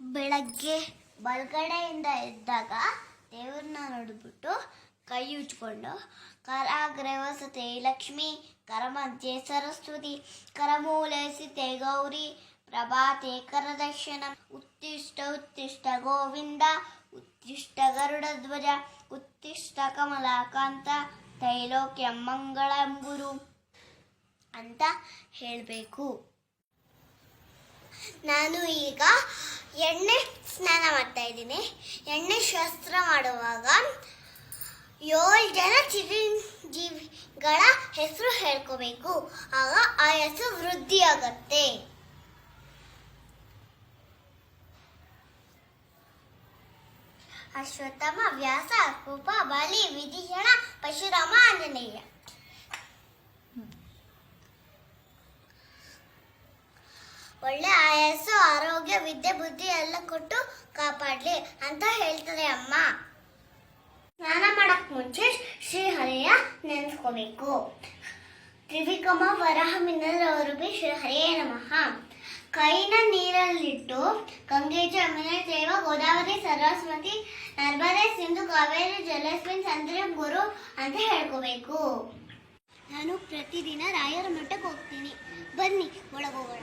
ಬೆಳಗ್ಗೆ ಬಲಗಡೆಯಿಂದ ಎದ್ದಾಗ ದೇವ್ರನ್ನ ನೋಡಿಬಿಟ್ಟು ಕೈ ಉಜ್ಕೊಂಡು ಕರಾಗ್ರೆ ವಸತೆ ಲಕ್ಷ್ಮಿ ಕರಮಧ್ಯೆ ಸರಸ್ವತಿ ಕರಮೂಲಸಿತೆ ಗೌರಿ, ಪ್ರಭಾತೆ ಕರದರ್ಶನ ಉತ್ತಿಷ್ಟ ಉತ್ತಿಷ್ಟ ಗೋವಿಂದ, ಉತ್ತಿಷ್ಟ ಗರುಡಧ್ವಜ ಉತ್ತಿಷ್ಟ ಕಮಲಾಕಾಂತ, ತೈಲೋಕ್ಯ ಮಂಗಳಂ ಗುರು ಅಂತ ಹೇಳಬೇಕು. ನಾನು ಈಗ ಎಣ್ಣೆ ಸ್ನಾನ ಮಾಡ್ತಾ ಇದ್ದೀನಿ. ಎಣ್ಣೆ ಶಾಸ್ತ್ರ ಮಾಡುವಾಗ ಏಳು ಜನ ಚಿರಂಜೀವಿಗಳ ಹೆಸರು ಹೇಳ್ಕೋಬೇಕು. ಆಗ ಆ ಹೆಸರು ವೃದ್ಧಿ ಆಗತ್ತೆ. ಅಶ್ವತ್ಥಮ, ವ್ಯಾಸ, ಕೃಪಾ, ಬಲಿ ವಿಧಿಷಣ ಪರಶುರಾಮ ಆಂಜನೇಯ. ಒಳ್ಳೆ ಆಯಸ್ಸು ಆರೋಗ್ಯ, ವಿದ್ಯೆ, ಬುದ್ಧಿ ಎಲ್ಲ ಕೊಟ್ಟು ಕಾಪಾಡಲಿ ಅಂತ ಹೇಳ್ತಾರೆ ಅಮ್ಮ. ಸ್ನಾನ ಮಾಡಕ್ ಮುಂಚೆ ಶ್ರೀಹರಿಯ ನೆನೆಸ್ಕೋಬೇಕು. ತ್ರಿವಿಕಮ ವರಹ ಮಿನ್ನರವರುಬಿ ಶ್ರೀಹರಿಯೇ ನಮಃ. ಕೈನ ನೀರಲ್ಲಿಟ್ಟು ಗಂಗೆ ಜಮುನೆ ದೇವ ಗೋದಾವರಿ, ಸರಸ್ವತಿ, ನರ್ಮದೆ, ಸಿಂಧು, ಕಾವೇರಿ ಜಲಸ್ಮಿನ್ ಸಂದ್ರ ಗುರು ಅಂತ ಹೇಳ್ಕೋಬೇಕು. ನಾನು ಪ್ರತಿದಿನ ರಾಯರ ಮಠಕ್ಕೆ ಹೋಗ್ತೀನಿ. ಬನ್ನಿ, ಒಳಗೋಗೋಣ.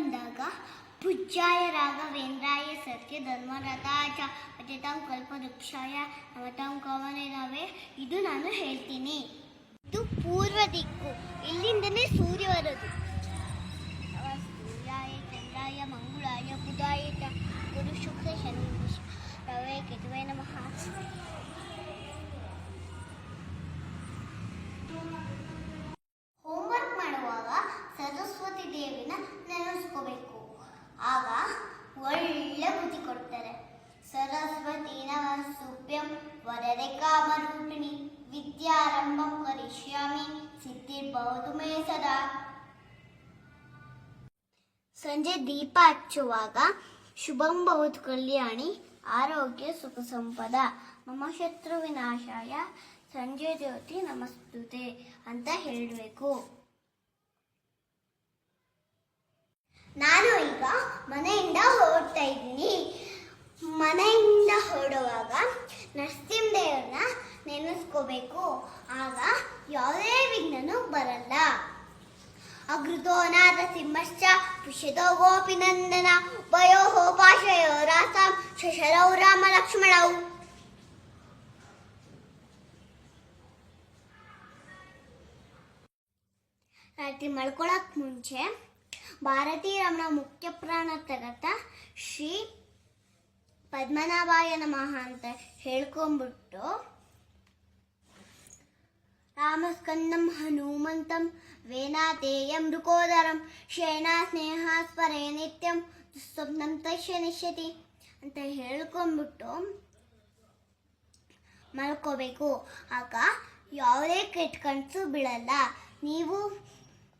ಬಂದಾಗ ಪೂಜ್ಯಾಯ ರಾಘವೇಂದ್ರಾಯ ಸತ್ಯ ಧರ್ಮರಥಾಚ ದುಕ್ಷಾಯ ಕಲ್ಪವೃಕ್ಷಾಯ ಕವನೇ ನಾವೇ ಇದು ನಾನು ಹೇಳ್ತೀನಿ. ಇದು ಪೂರ್ವ ದಿಕ್ಕು. ಇಲ್ಲಿಂದನೇ ಸೂರ್ಯ ಬರೋದು ನಮಃ ಸೂರ್ಯಾಯ ಚಂದ್ರಾಯ ಮಂಗಳಾಯ ಬುಧಾಯ ಚ ಗುರು ಶುಕ್ರ ಶನಿ ರವೇ ಕೆತುವೆ ನಮಃ ಹೋಮ್ವರ್ಕ್ ಮಾಡುವಾಗ ಸರಸ್ವತಿ ದೇವಿನ ನೆನೆಸ್ಕೋಬೇಕು ಆಗ ಒಳ್ಳೆ ಬುದ್ಧಿ ಕೊಡ್ತಾರೆ. ಸರಸ್ವತಿ ನಮಸ್ತುಭ್ಯಂ ವರದೆ ಕಾಮರೂಪಿಣಿ, ವಿದ್ಯಾರಂಭಂ ಕರಿಷ್ಯಾಮಿ ಸಿದ್ಧಿರ್ಬಹುದು ಮೇ ಸದಾ. ಸಂಜೆ ದೀಪ ಹಚ್ಚುವಾಗ ಶುಭಂ ಬಹುದು ಕಲ್ಯಾಣಿ, ಆರೋಗ್ಯ ಸುಖ ಸಂಪದ, ಮಮ ಶತ್ರು ವಿನಾಶಾಯ, ಸಂಜೆ ಜ್ಯೋತಿ ನಮಸ್ತುತೆ ಅಂತ ಹೇಳಬೇಕು. ನಾನು ಈಗ ಮನೆಯಿಂದ ಹೊರಡ್ತಾ ಇದ್ದೀನಿ. ಮನೆಯಿಂದ ಹೊರಡುವಾಗ ನರಸಿಂಹದೇವ್ರನ್ನ ನೆನೆಸ್ಕೋಬೇಕು. ಆಗ ಯಾವುದೇ ವಿಘ್ನನೂ ಬರಲ್ಲ. ಅಗೃತೋ ನಾದ ಸಿಂಹಶ್ಚ ಪುಷ್ಯತೋ ಗೋಪಿನಂದನ ಉಭಯೋ ಪಾಶಯೋ ರಾಸಾಂ, ಶಶರೌ ರಾಮ ಲಕ್ಷ್ಮಣೌ. ರಾತ್ರಿ ಮಲ್ಕೊಳಕ್ ಮುಂಚೆ ಭಾರತೀ ರಮಣ ಮುಖ್ಯ ಪ್ರಾಣ ತಗತ ಶ್ರೀ ಪದ್ಮನಾಭಾಯ ನಮಃ ಅಂತ ಹೇಳ್ಕೊಂಬಿಟ್ಟು ರಾಮಸ್ಕಂದಂ ಹನುಮಂತಂ ವೇನಾತೇಯಂ ಮೃಕೋದರಂ ಶೇನಾ ಸ್ನೇಹ ಸ್ಪರೇ ನಿತ್ಯಂ ದುಸ್ವಪ್ನಂ ತಶ್ಯ ನಿಶ್ಯತಿ ಅಂತ ಹೇಳ್ಕೊಂಬಿಟ್ಟು ಮಲ್ಕೋಬೇಕು. ಆಗ ಯಾವುದೇ ಕೆಟ್ಟ ಕನಸು ಬೀಳಲ್ಲ. ನೀವು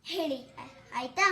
ಹೇಳಿ, ಆಯ್ತಾ?